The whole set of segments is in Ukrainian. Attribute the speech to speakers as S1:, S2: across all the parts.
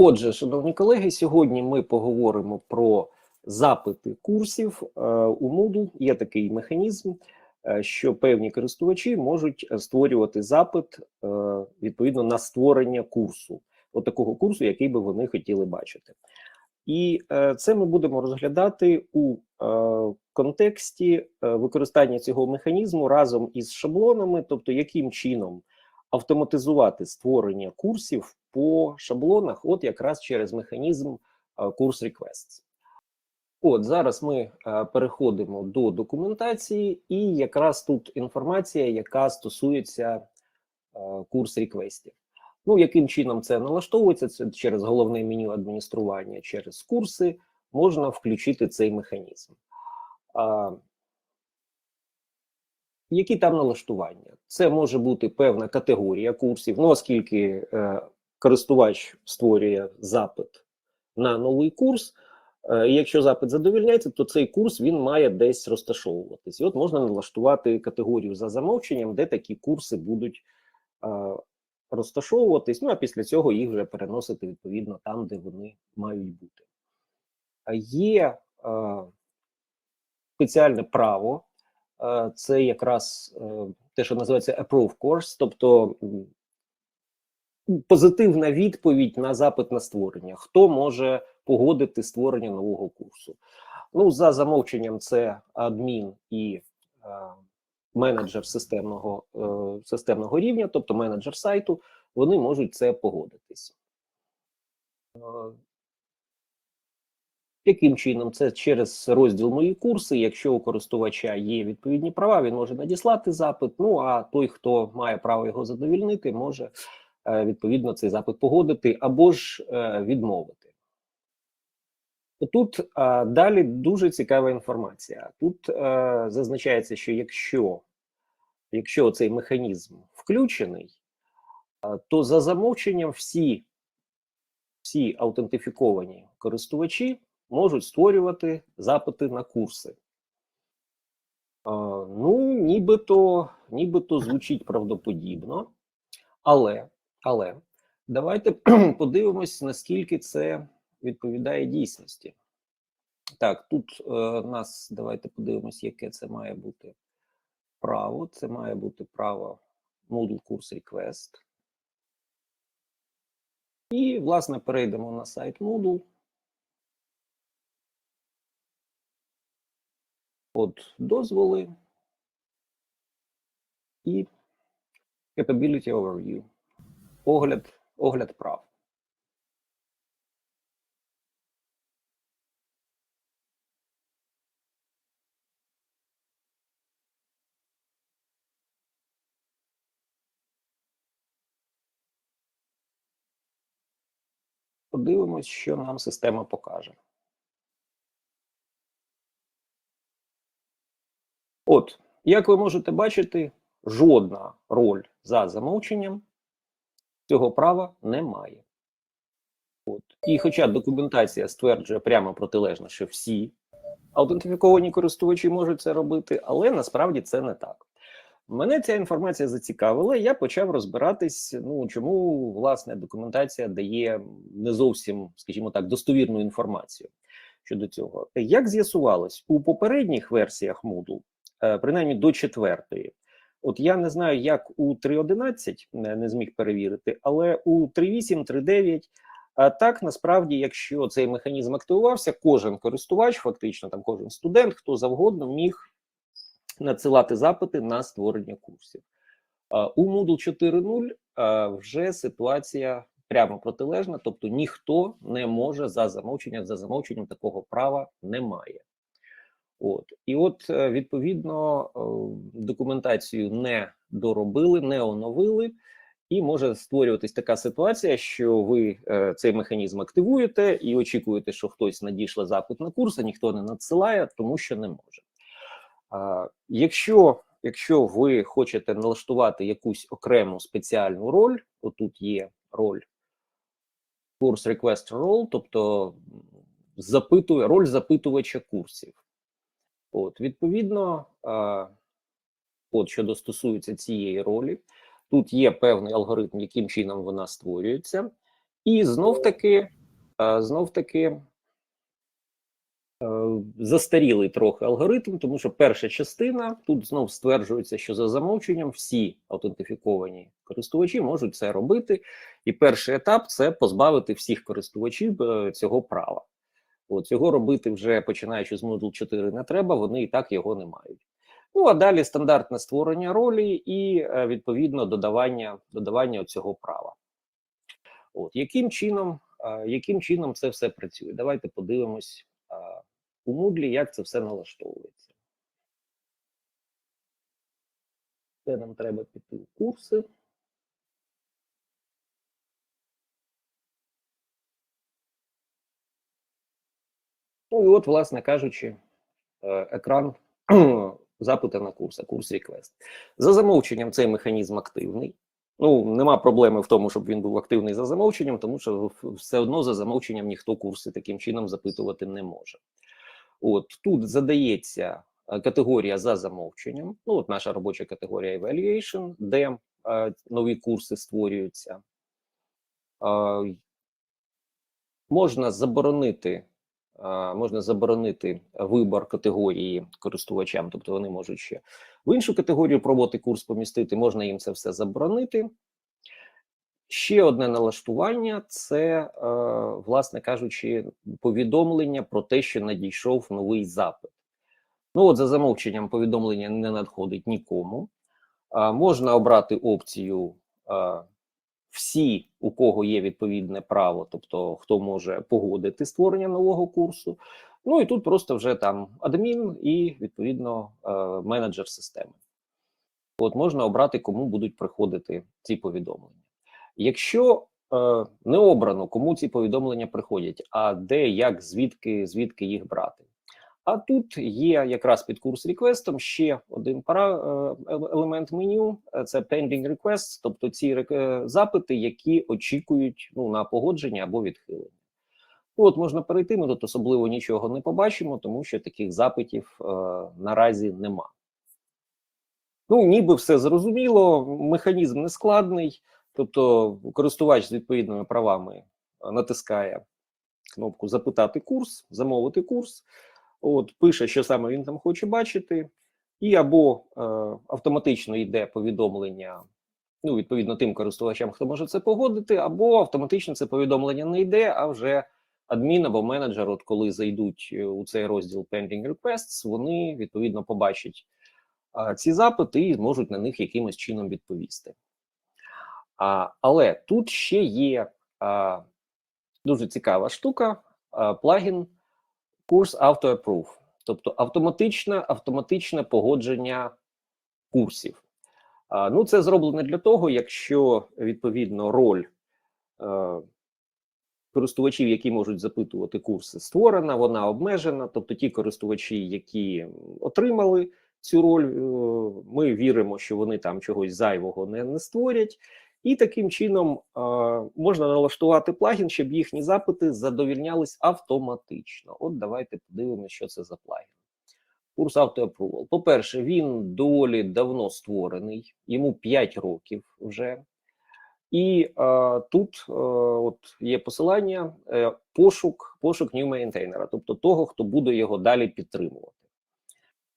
S1: Отже, шановні колеги, сьогодні ми поговоримо про запити курсів Е, у Moodle. Є такий механізм, е, що певні користувачі можуть е, створювати запит відповідно на створення курсу, от курсу, який би вони хотіли бачити. І це ми будемо розглядати у контексті використання цього механізму разом із шаблонами, тобто яким чином автоматизувати створення курсів по шаблонах, от якраз через механізм е, курс requests. От зараз ми е, переходимо до документації, і якраз тут інформація, яка стосується е, курс реквестів. Ну, яким чином це налаштовується? Це через головне меню адміністрування, через курси можна включити цей механізм. Які там налаштування? Це може бути певна категорія курсів, ну оскільки е, користувач створює запит на новий курс. е, Якщо запит задовільняється, то цей курс він має десь розташовуватись. І от можна налаштувати категорію за замовченням, де такі курси будуть е, розташовуватись. Ну а після цього їх вже переносити відповідно там, де вони мають бути. Є е, спеціальне право, це якраз е, те, що називається approve course, тобто позитивна відповідь на запит на створення. Хто може погодити створення нового курсу? Ну, за замовченням, це адмін і е, менеджер системного, е, системного рівня, тобто менеджер сайту, вони можуть це погодитись. Яким чином? Це через розділ Мої курси. Якщо у користувача є відповідні права, він може надіслати запит. Ну а той, хто має право його задовільнити, може е, відповідно цей запит погодити або ж е, відмовити. Тут е, далі дуже цікава інформація. Тут зазначається, що якщо, якщо цей механізм включений, то за замовченням всі, всі аутентифіковані користувачі можуть створювати запити на курси. Ну, нібито, нібито звучить правдоподібно, але, але давайте подивимось, наскільки це відповідає дійсності. Так, тут е, нас давайте подивимось, яке це має бути право. Це має бути право Moodle курс Request. І, власне, перейдемо на сайт Moodle. От дозволи і Capability Overview. Огляд, огляд прав. Подивимось, що нам система покаже. От, як ви можете бачити, жодна роль за замовченням цього права немає. От. І хоча документація стверджує прямо протилежно, що всі аутентифіковані користувачі можуть це робити, але насправді це не так. Мене ця інформація зацікавила, я почав розбиратись, ну чому власне документація дає не зовсім, скажімо так, достовірну інформацію щодо цього. Як з'ясувалось, у попередніх версіях Moodle, принаймні до четвертої, от я не знаю, як у 3.11 не, не зміг перевірити, але у 3.8, 3.9 так насправді, якщо цей механізм активувався, кожен користувач, фактично там кожен студент, хто завгодно міг надсилати запити на створення курсів. У Moodle 4.0 вже ситуація прямо протилежна, тобто ніхто не може за замовченням, за замовченням такого права немає. От і от е, відповідно е, документацію не доробили, не оновили, і може створюватись така ситуація, що ви е, цей механізм активуєте і очікуєте, що хтось надійшле запит на курс, а ніхто не надсилає, тому що не може. Якщо якщо ви хочете налаштувати якусь окрему спеціальну роль, отут є роль курс request role, тобто запитує роль запитувача курсів. От, відповідно, от що стосується цієї ролі, тут є певний алгоритм, яким чином вона створюється, І знов таки, знов таки е, застарілий трохи алгоритм, тому що перша частина тут знов стверджується, що за замовченням всі аутентифіковані користувачі можуть це робити. І перший етап це позбавити всіх користувачів е, цього права. От, цього робити вже починаючи з Moodle 4 не треба, вони і так його не мають. Ну а далі стандартне створення ролі і е, відповідно додавання додавання цього права. От яким чином, е, яким чином це все працює? Давайте подивимось е, у Moodle, як це все налаштовується. Це нам треба піти в курси. Ну і от, власне кажучи, екран запита на курс, а курс request. За замовченням цей механізм активний. Ну, нема проблеми в тому, щоб він був активний за замовченням, тому що все одно за замовченням ніхто курси таким чином запитувати не може. От тут задається е, категорія за замовченням. Ну, от наша робоча категорія Evaluation, де е, нові курси створюються. Е, можна заборонити можна заборонити вибор категорії користувачам, тобто вони можуть ще в іншу категорію пробувати курс помістити, можна їм це все заборонити. Ще одне налаштування це, власне кажучи, повідомлення про те, що надійшов новий запит. Ну, от, за замовченням, повідомлення не надходить нікому. Можна обрати опцію всі, у кого є відповідне право, тобто хто може погодити створення нового курсу. Ну і тут просто вже там адмін і відповідно е, менеджер системи. От можна обрати, кому будуть приходити ці повідомлення. Якщо е, не обрано, кому ці повідомлення приходять, а де, як, звідки, звідки їх брати. А тут є якраз під курс реквестом ще один пара е, елемент меню: це pending requests, тобто ці е, запити, які очікують ну, на погодження або відхилення. От можна перейти, ми тут особливо нічого не побачимо, тому що таких запитів е, наразі нема. Ну, ніби все зрозуміло, механізм не складний, тобто користувач з відповідними правами натискає кнопку Запитати курс, замовити курс. От пише, що саме він там хоче бачити, і або е, автоматично йде повідомлення. Ну, відповідно, тим користувачам, хто може це погодити, або автоматично це повідомлення не йде, а вже адмін або менеджер, от коли зайдуть е, у цей розділ Pending Requests, вони відповідно побачать а, ці запити і зможуть на них якимось чином відповісти. А, Але тут ще є а, дуже цікава штука, а, плагін курс AutoApprove, тобто автоматичне автоматичне погодження курсів. Ну, це зроблено для того, якщо відповідно роль е, користувачів, які можуть запитувати курси, створена, вона обмежена. Тобто, ті користувачі, які отримали цю роль, е, ми віримо, що вони там чогось зайвого не, не створять. І таким чином можна налаштувати плагін, щоб їхні запити задовільнялись автоматично. От давайте подивимося, що це за плагін. Курс автоапрувал. По-перше, він доволі давно створений, йому 5 років вже. І е, тут е, от є посилання е, пошук пошук new maintainer, тобто того, хто буде його далі підтримувати.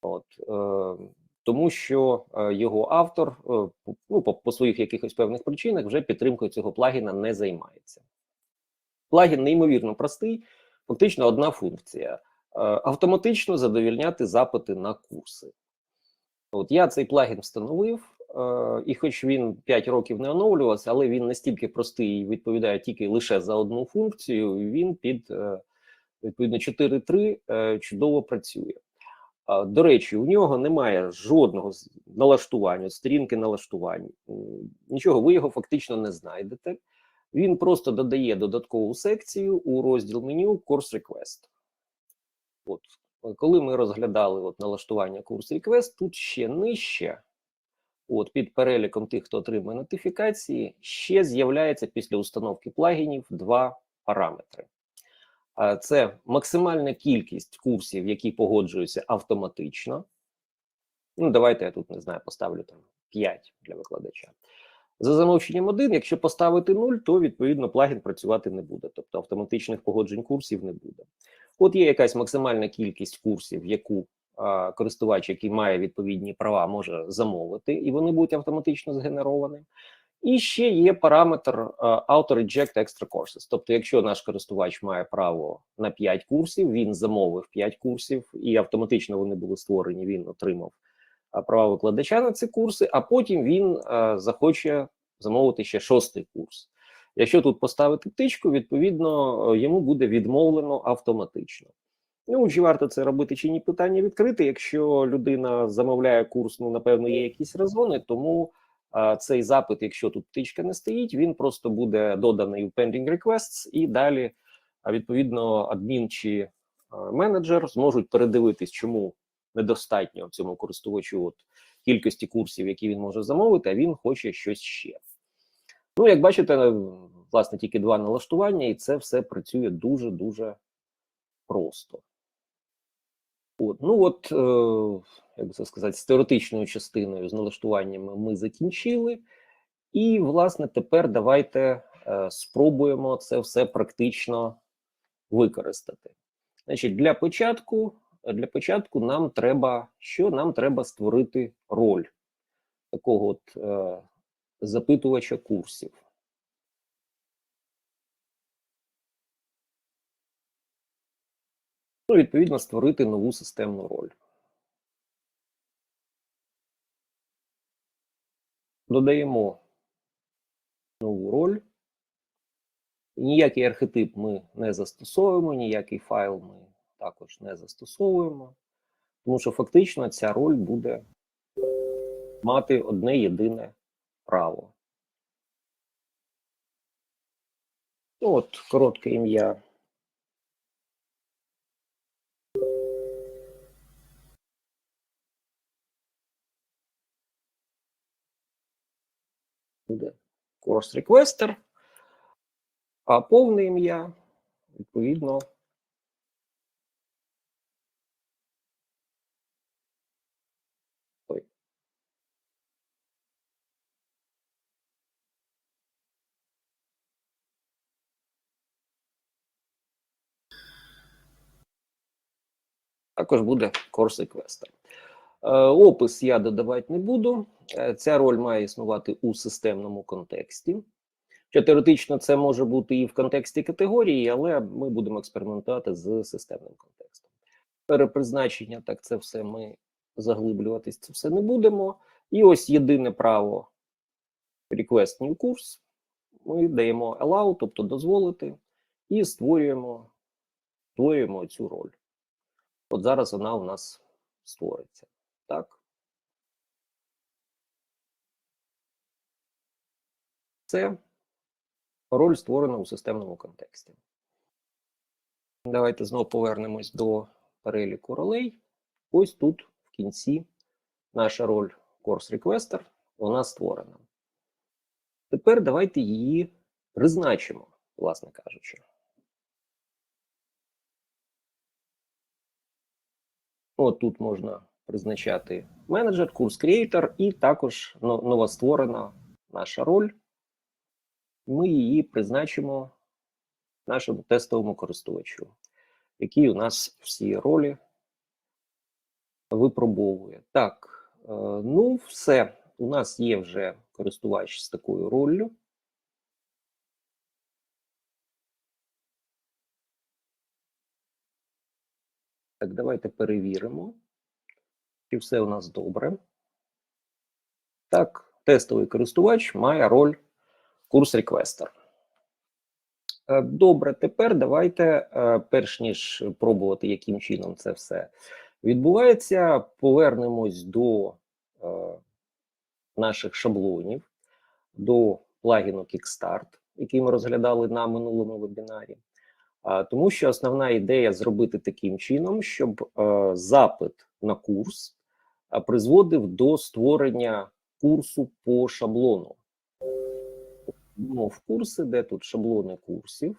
S1: От, е, тому що е, його автор е, ну, по, своїх якихось певних причинах вже підтримкою цього плагіна не займається. Плагін неймовірно простий, фактично одна функція: е, автоматично задовільняти запити на курси. От я цей плагін встановив, і хоч він 5 років не оновлювався, але він настільки простий і відповідає тільки лише за одну функцію, він під відповідно 4.3 чудово працює. До речі, у нього немає жодного налаштування, сторінки налаштувань. Нічого, ви його фактично не знайдете. Він просто додає додаткову секцію у розділ меню Course Request. От, Коли ми розглядали от налаштування Course Request, тут ще нижче, от під переліком тих, хто отримує нотифікації, ще з'являється після установки плагінів два параметри це максимальна кількість курсів, які погоджуються автоматично. Ну, давайте я тут не знаю, поставлю там 5 для викладача. За замовченням 1, якщо поставити 0, то відповідно плагін працювати не буде, тобто автоматичних погоджень курсів не буде. От є якась максимальна кількість курсів, яку а, користувач, який має відповідні права, може замовити, і вони будуть автоматично згенеровані. І ще є параметр Auto Reject Extra Courses. Тобто, якщо наш користувач має право на 5 курсів, він замовив 5 курсів, і автоматично вони були створені, він отримав права викладача на ці курси, а потім він захоче замовити ще шостий курс. Якщо тут поставити птичку, відповідно йому буде відмовлено автоматично. Ну, чи варто це робити, чи ні, питання відкрите. Якщо людина замовляє курс, ну напевно, є якісь резони, тому цей запит, якщо тут птичка не стоїть, він просто буде доданий у pending requests, і далі, відповідно, адмін чи менеджер зможуть передивитись, чому недостатньо цьому користувачу от кількості курсів, які він може замовити, а він хоче щось ще. Ну, як бачите, власне, тільки два налаштування, і це все працює дуже-дуже просто. От, ну от, е, як би це сказати, з теоретичною частиною з налаштуваннями ми закінчили. І, власне, тепер давайте е, спробуємо це все практично використати. Значить, для початку для початку нам треба що? Нам треба створити роль такого от е, запитувача курсів. Ну, відповідно, створити нову системну роль. Додаємо нову роль. Ніякий архетип ми не застосовуємо, ніякий файл ми також не застосовуємо, тому що фактично ця роль буде мати одне єдине право. Ну, От коротке ім'я. Course requester, а повне ім'я, відповідно, Також буде course requester. Е, опис я додавати не буду. Е, ця роль має існувати у системному контексті. Що теоретично це може бути і в контексті категорії, але ми будемо експериментувати з системним контекстом. Перепризначення, так це все ми заглиблюватись, це все не будемо. І ось єдине право request new курс. Ми даємо allow, тобто дозволити, і створюємо, створюємо цю роль. От зараз вона у нас створиться. Так. Це роль створена у системному контексті. Давайте знову повернемось до переліку ролей. Ось тут в кінці наша роль Course Requester, вона створена. Тепер давайте її призначимо, власне кажучи. От тут можна призначати менеджер, курс креатор, і також новостворена наша роль. Ми її призначимо нашому тестовому користувачу, який у нас всі ролі випробовує. Так, е, ну, все. У нас є вже користувач з такою роллю. Так, давайте перевіримо, чи все у нас добре. Так, тестовий користувач має роль курс реквестер. Добре, тепер давайте, е, перш ніж пробувати, яким чином це все відбувається, повернемось до е, наших шаблонів, до плагіну Kickstart, який ми розглядали на минулому вебінарі. Тому що основна ідея зробити таким чином, щоб е, запит на курс призводив до створення курсу по шаблону. Ну, в курси, де тут шаблони курсів.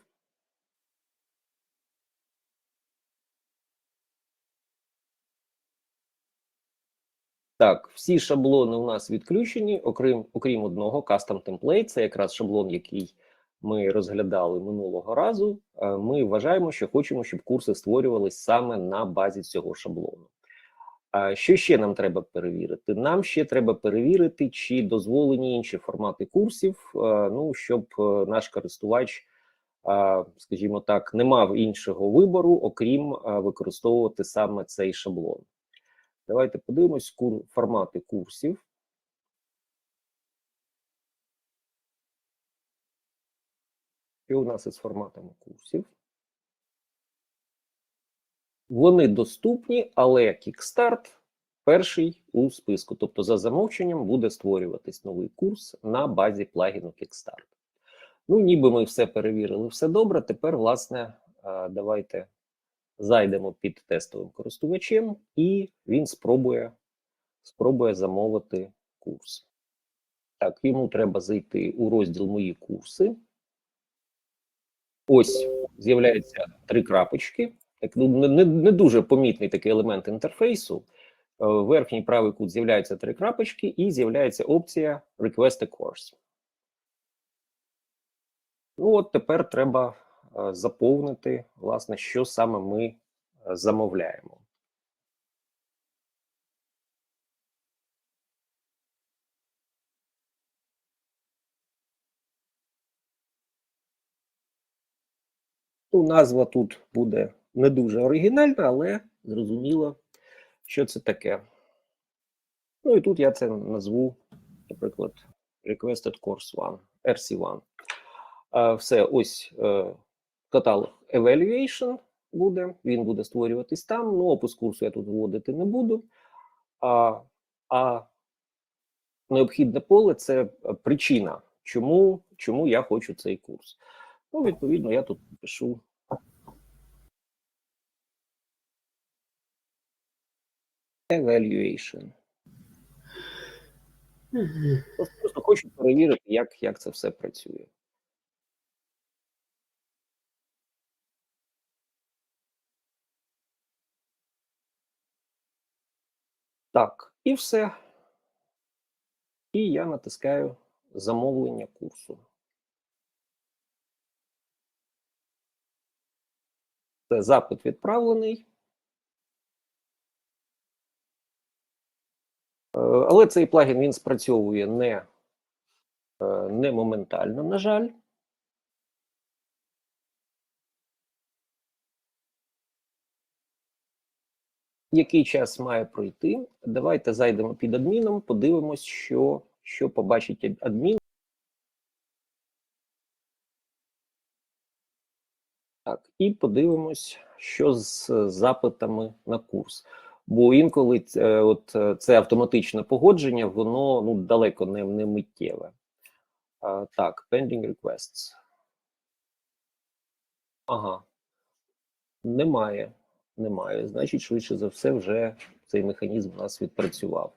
S1: Так, всі шаблони у нас відключені, окрім окрім одного Custom Template. Це якраз шаблон, який ми розглядали минулого разу. Е, Ми вважаємо, що хочемо, щоб курси створювались саме на базі цього шаблону. А що ще нам треба перевірити? Нам ще треба перевірити, чи дозволені інші формати курсів, ну щоб е, наш користувач, скажімо так, не мав іншого вибору, окрім е, використовувати саме цей шаблон. Давайте подивимось формати курсів. Що у нас із форматами курсів? Вони доступні, але Kickstart перший у списку. Тобто, за замовченням буде створюватись новий курс на базі плагіну Kickstart. Ну, ніби ми все перевірили, все добре. Тепер, власне, е, давайте зайдемо під тестовим користувачем, і він спробує, спробує замовити курс. Так, йому треба зайти у розділ Мої курси. Ось з'являються три крапочки. Ну, не, не, дуже помітний такий елемент інтерфейсу. Е, В верхній правий кут з'являються три крапочки, і з'являється опція Request a course. Ну, от тепер треба е, заповнити, власне, що саме ми е, замовляємо. Ну, назва тут буде не дуже оригінальна, але зрозуміло, що це таке. Ну і тут я це назву, наприклад, Requested Course 1, RC1. Все, ось е, каталог Evaluation буде, він буде створюватись там. Ну, опис курсу я тут вводити не буду. А, а необхідне поле це е, причина, чому, чому я хочу цей курс. Ну, відповідно, я тут пишу evaluation. Просто, просто хочу перевірити, як, як це все працює. Так, і все. І я натискаю замовлення курсу. Це запит відправлений. Але цей плагін він спрацьовує не, е, не моментально, на жаль. Який час має пройти? Давайте зайдемо під адміном, подивимось, що, що побачить адмін. Так, і подивимось, що з е, запитами на курс. Бо інколи е, от е, це автоматичне погодження, воно ну далеко не, не миттєве. А, так, pending requests. Ага. Немає. Немає. Значить, швидше за все, вже цей механізм у нас відпрацював.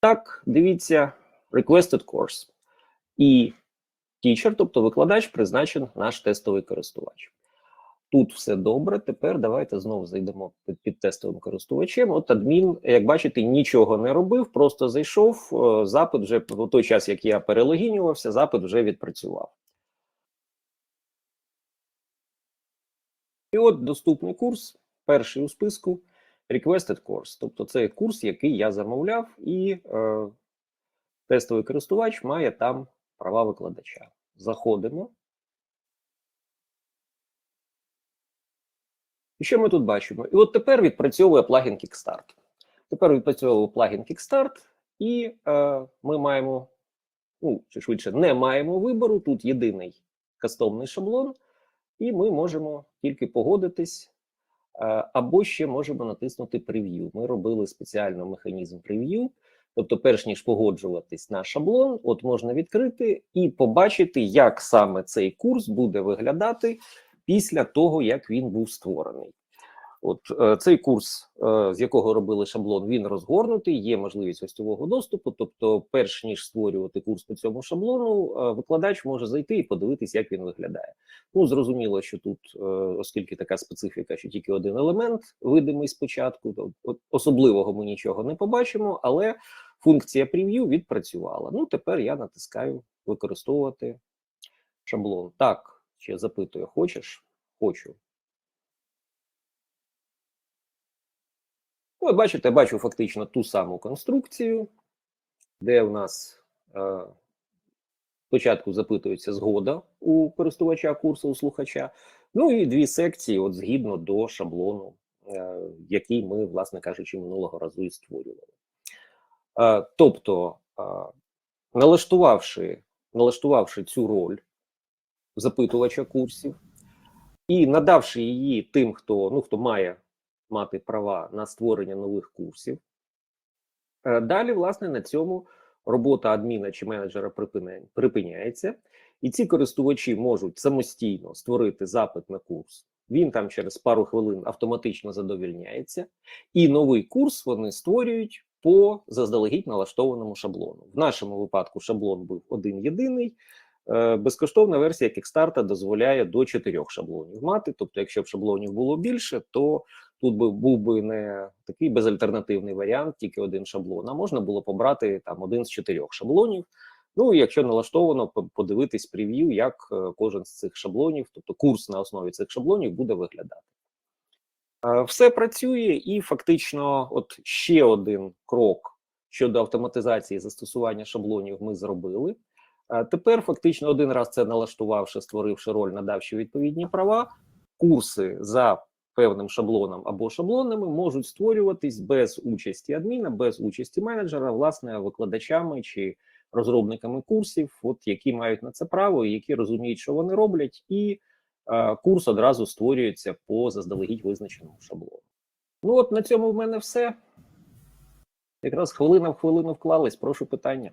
S1: Так, дивіться, requested course. І teacher, тобто викладач, призначен наш тестовий користувач. Тут все добре. Тепер давайте знову зайдемо під, під тестовим користувачем. От адмін, як бачите, нічого не робив, просто зайшов. е, Запит вже в той час, як я перелогінювався, запит вже відпрацював. І от доступний курс, перший у списку Requested Course. Тобто це курс, який я замовляв, і е, тестовий користувач має там права викладача. Заходимо. І що ми тут бачимо? І от тепер відпрацьовує плагін Kickstart. Тепер відпрацьовує плагін Kickstart, і е, ми маємо, ну, чи швидше, не маємо вибору. Тут єдиний кастомний шаблон, і ми можемо тільки погодитись, е, або ще можемо натиснути прев'ю. Ми робили спеціально механізм прев'ю. Тобто, перш ніж погоджуватись на шаблон, от можна відкрити і побачити, як саме цей курс буде виглядати після того, як він був створений. От е, цей курс, е, з якого робили шаблон, він розгорнутий. Є можливість гостьового доступу. Тобто, перш ніж створювати курс по цьому шаблону, е, викладач може зайти і подивитись, як він виглядає. Ну зрозуміло, що тут, оскільки така специфіка, що тільки один елемент видимий спочатку, то особливого ми нічого не побачимо, але функція прев'ю відпрацювала. Ну тепер я натискаю використовувати шаблон. Так, ще запитую, хочеш? Хочу. Ну, бачите, я бачу фактично ту саму конструкцію, де у нас е, спочатку запитується згода у користувача курсу, у слухача, ну і дві секції, от згідно до шаблону, е, який ми, власне кажучи, минулого разу і створювали. Е, тобто, е, налаштувавши, налаштувавши цю роль запитувача курсів і надавши її тим, хто, ну, хто має мати права на створення нових курсів. Е, Далі, власне, на цьому робота адміна чи менеджера припиняється, і ці користувачі можуть самостійно створити запит на курс. Він там через пару хвилин автоматично задовільняється, і новий курс вони створюють по заздалегідь налаштованому шаблону. В нашому випадку шаблон був один єдиний. Е, Безкоштовна версія Kickstarter дозволяє до чотирьох шаблонів мати. Тобто, якщо б шаблонів було більше, то тут би був би не такий безальтернативний варіант, тільки один шаблон. А можна було побрати там один з чотирьох шаблонів. Ну і якщо налаштовано, подивитись прев'ю, як е, кожен з цих шаблонів, тобто курс на основі цих шаблонів, буде виглядати. Е, Все працює, і фактично, от ще один крок щодо автоматизації застосування шаблонів ми зробили. А тепер фактично один раз це налаштувавши, створивши роль, надавши відповідні права, курси за певним шаблоном або шаблонами можуть створюватись без участі адміна, без участі менеджера, власне, викладачами чи розробниками курсів, от які мають на це право, які розуміють, що вони роблять, і е, курс одразу створюється по заздалегідь визначеному шаблону. Ну от на цьому в мене все. Якраз хвилина в хвилину вклались. Прошу питання.